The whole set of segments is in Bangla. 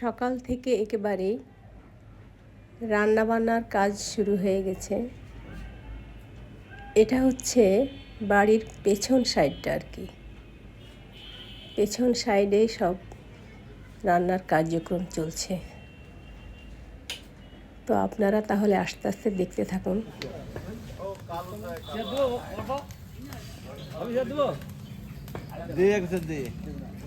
সকাল থেকে একেবারেই রান্নাবান্নার কাজ শুরু হয়ে গেছে। এটা হচ্ছে বাড়ির পেছন সাইডটা আর কি। পেছন সাইডে সব রান্নার কার্যক্রম চলছে। তো আপনারা তাহলে আস্তে আস্তে দেখতে থাকুন।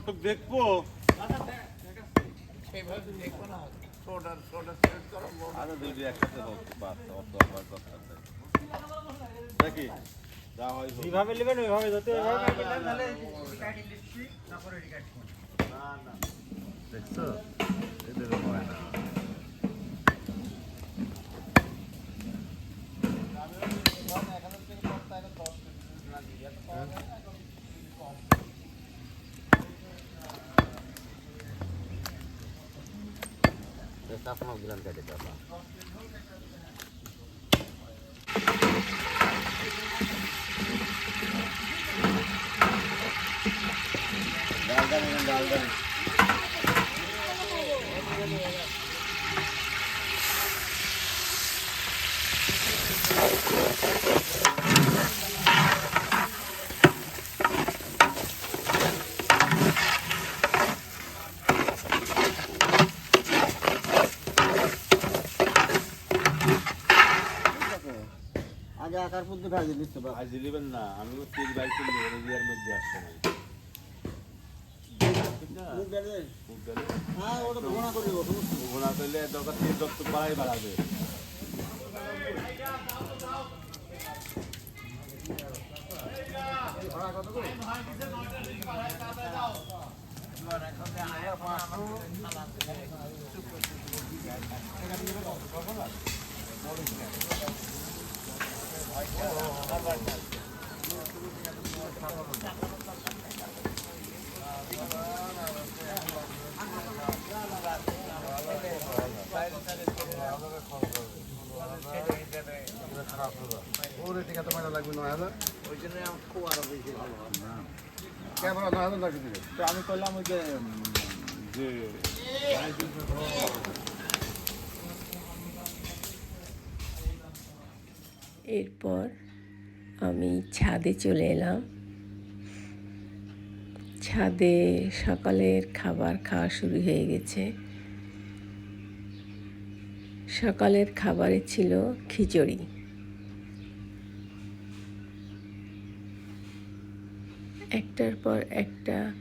কটক দেখব আরে একসাথে হোক বাস অত হয়। যেভাবে নেবেন ওইভাবে যত দেখছ এদের হয় না কাটে দাদা ডাল ডাল ডাল ডাল পদ্ধতি ভাজি দিতে পারব আজ দিবেন না আমি তিন বাইক কিনবো এরিয়ার মধ্যে আসছে না মুখ ডালে খুব গেলে হ্যাঁ ওটা ভোনা করে ঘোড়া করলে দরকার তিন দত্ত বাড়াই বাড়াবে। ওরে টিকা তো মারা লাগবে নয় হাজার ওই জন্য খুব আরও বেশি ক্যামেরা নয় হাজার লাগবে আমি করলাম ওই যে উম, যে এরপর আমি ছাদে চলে এলাম। ছাদে সকালের খাবার খাওয়া শুরু হয়ে গেছে। সকালের খাবারে ছিল খিচুড়ি। একটার পর একটা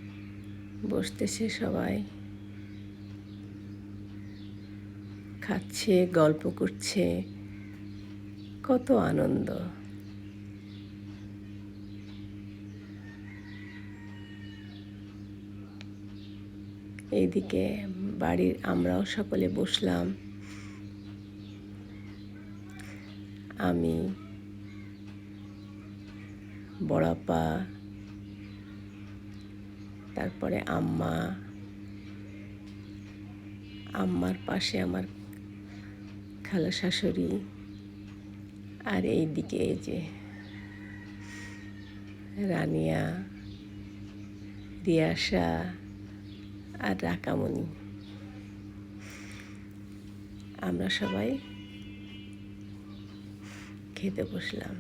বসতেছে সবাই। খাচ্ছে, গল্প করছে। কত আনন্দ। এইদিকে বাড়ির আমরাও সকলে বসলাম। আমি, বড়াপা, তারপরে আম্মা, আম্মার পাশে আমার খালা শাশুড়ি আর এই দিকে এই যে রানিয়া রিয়াসা আর রাকামণি। আমরা সবাই খেতে বসলাম।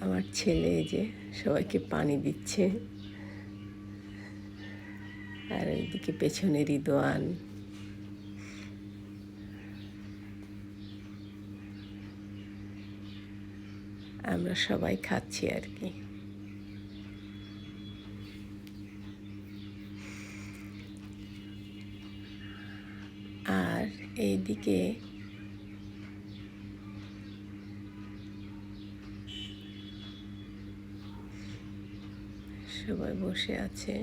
আমার ছেলে যে সবাইকে পানি দিচ্ছে। আর ওইদিকে পেছনে রিদোয়ান আমরা সবাই খাচ্ছি আর কি। আর এইদিকে সবাই বসে আছে।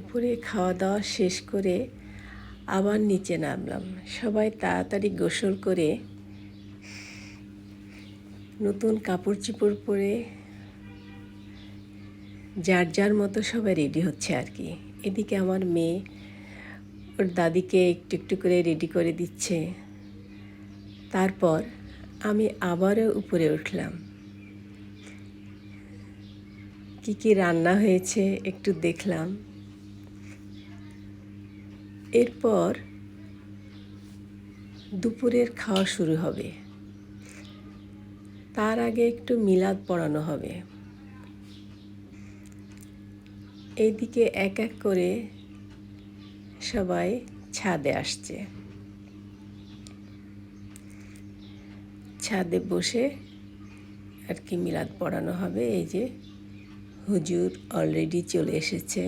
উপরে খাওয়া দাওয়া শেষ করে আবার নিচে নামলাম। সবাই তাড়াতাড়ি গোসল করে নতুন কাপড় চোপড় পরে যার যার মতো সবাই রেডি হচ্ছে আর কি। এদিকে আমার মেয়ে ওর দাদিকে একটু একটু করে রেডি করে দিচ্ছে। তারপর আমি আবারও উপরে উঠলাম। কি কি রান্না হয়েছে একটু দেখলাম। এরপর দুপুরের খাওয়া শুরু হবে। তার আগে একটু মিলাদ পড়ানো হবে। এইদিকে এক এক করে সবাই ছাদে আসছে। ছাদে বসে আর কি মিলাদ পড়ানো হবে, এই যে হুজুর অলরেডি চলে এসেছে।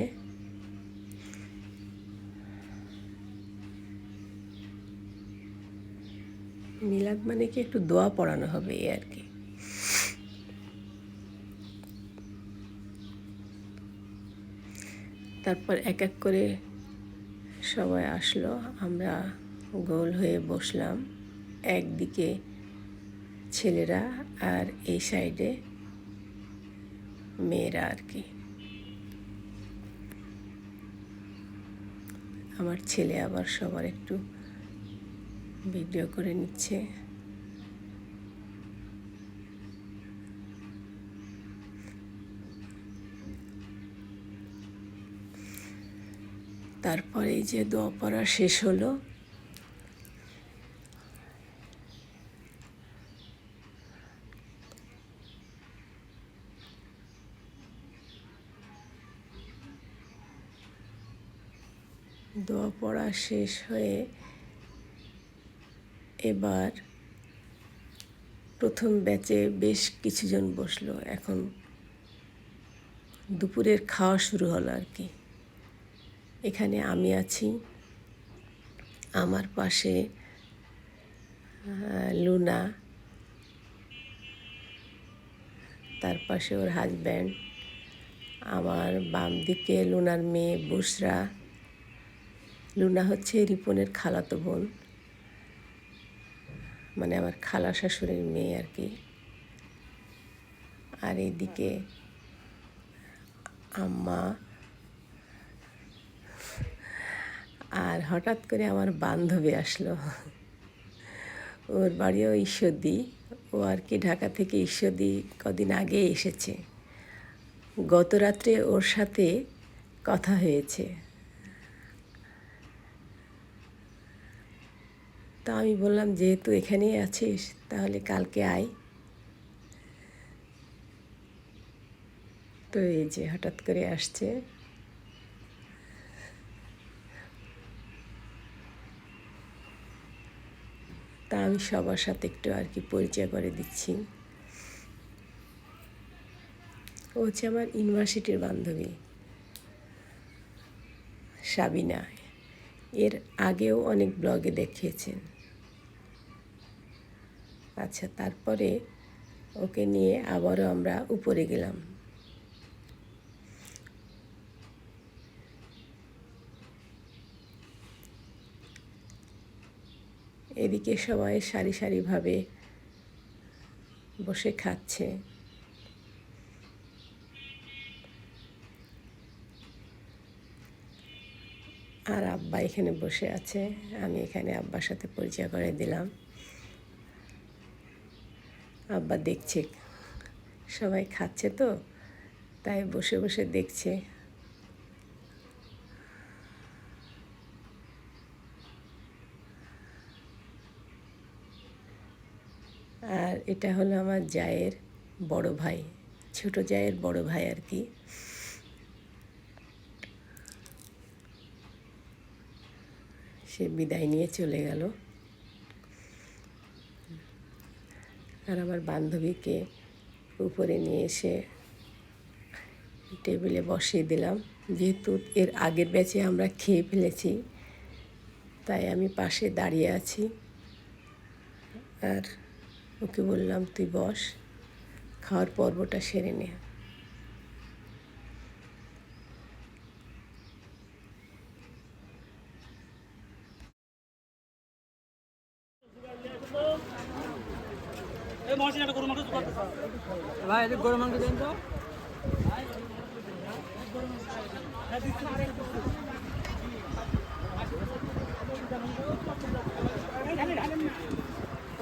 মিলাদ মানে কি একটু দোয়া পড়ানো হবে, এই আর কি। তারপর এক এক করে সবাই আসলো, আমরা গোল হয়ে বসলাম একদিকে ছেলেরা আর এই সাইডে মেয়েরা আর কি। আমার ছেলে আবার সবার একটু ভিডিও করে নিচ্ছে। তারপরে এই যে দোয়া পড়া শেষ হলো। দোয়া পড়া শেষ হয়ে এবার প্রথম ব্যাচে বেশ কিছুজন বসল। এখন দুপুরের খাওয়া শুরু হলো আর কি। এখানে আমি আছি। আমার পাশে লুনা। তার পাশে ওর হাজব্যান্ড আমার বাম দিকে লুনার মেয়ে বুসরা। লুনা হচ্ছে রিপনের খালাতো বোন। মানে আমার খালা শাশুড়ির মেয়ে আর কি। আর এইদিকে আম্মা আর হঠাৎ করে আমার বান্ধবী আসলো। ওর বাড়িও ঈশ্বরদী। ও আর কি ঢাকা থেকে ঈশ্বরদী কদিন আগে এসেছে। গত রাত্রে ওর সাথে কথা হয়েছে। তা আমি বললাম, যেহেতু এখানেই আছিস, তাহলে কালকে আয়। তো এই যে হঠাৎ করে আসছে। তা আমি সবার সাথে একটু আর কি পরিচয় করে দিচ্ছি। ও হচ্ছে আমার ইউনিভার্সিটির বান্ধবী, সাবিনা। এর আগেও অনেক ব্লগে দেখিয়েছেন। আচ্ছা তারপরে ওকে নিয়ে আবারও আমরা উপরে গেলাম। এদিকে সবাই সারি সারিভাবে বসে খাচ্ছে। আর আব্বা এখানে বসে আছে, আমি এখানে আব্বার সাথে পরিচয় করে দিলাম। আব্বা দেখছে, সবাই খাচ্ছে তো, তাই বসে বসে দেখছে। আর এটা হলো আমার জায়ের বড় ভাই, ছোট জায়ের বড় ভাই আর কি। সে বিদায় নিয়ে চলে গেল। আর আমার বান্ধবীকে উপরে নিয়ে এসে টেবিলে বসিয়ে দিলাম। যেহেতু এর আগের ব্যাচে আমরা খেয়ে ফেলেছি, তাই আমি পাশে দাঁড়িয়ে আছি। আর ওকে বললাম তুই বস খাওয়ার পর্বটা সেরে নে। ভাই এটা গরম মাংস দেন তো।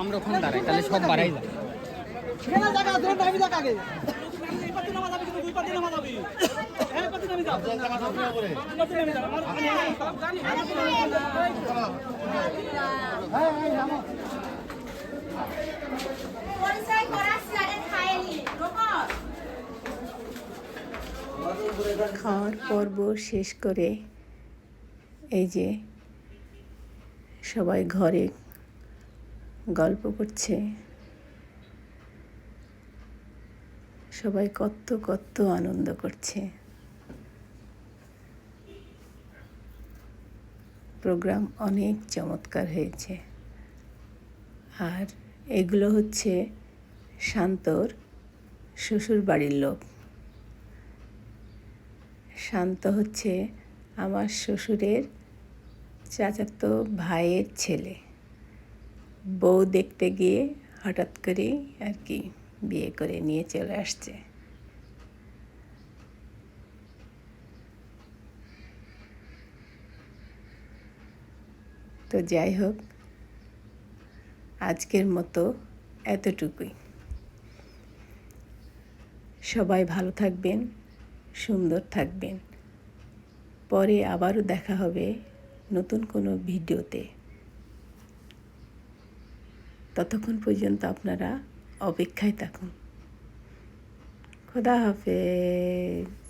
আমরা ওখানে দাঁড়াই তাহলে সব বাড়াই যায় খাওয়ার পর্ব শেষ করে এই যে সবাই ঘরে গল্প করছে। সবাই কত কত আনন্দ করছে। প্রোগ্রাম অনেক চমৎকার হয়েছে। আর এগুলো হচ্ছে শান্তর শ্বশুর বাড়ির লোক। শান্ত হচ্ছে আমার শ্বশুরের চাচাতো ভাইয়ের ছেলে। বউ দেখতে গিয়ে হঠাৎ করেই আর কি বিয়ে করে নিয়ে চলে আসছে। তো যাই হোক, আজকের মতো এতটুকুই। সবাই ভালো থাকবেন। সুন্দর থাকবেন। পরে আবারও দেখা হবে নতুন কোনো ভিডিওতে। ততক্ষণ পর্যন্ত আপনারা অপেক্ষায় থাকুন। খোদা হাফেজ।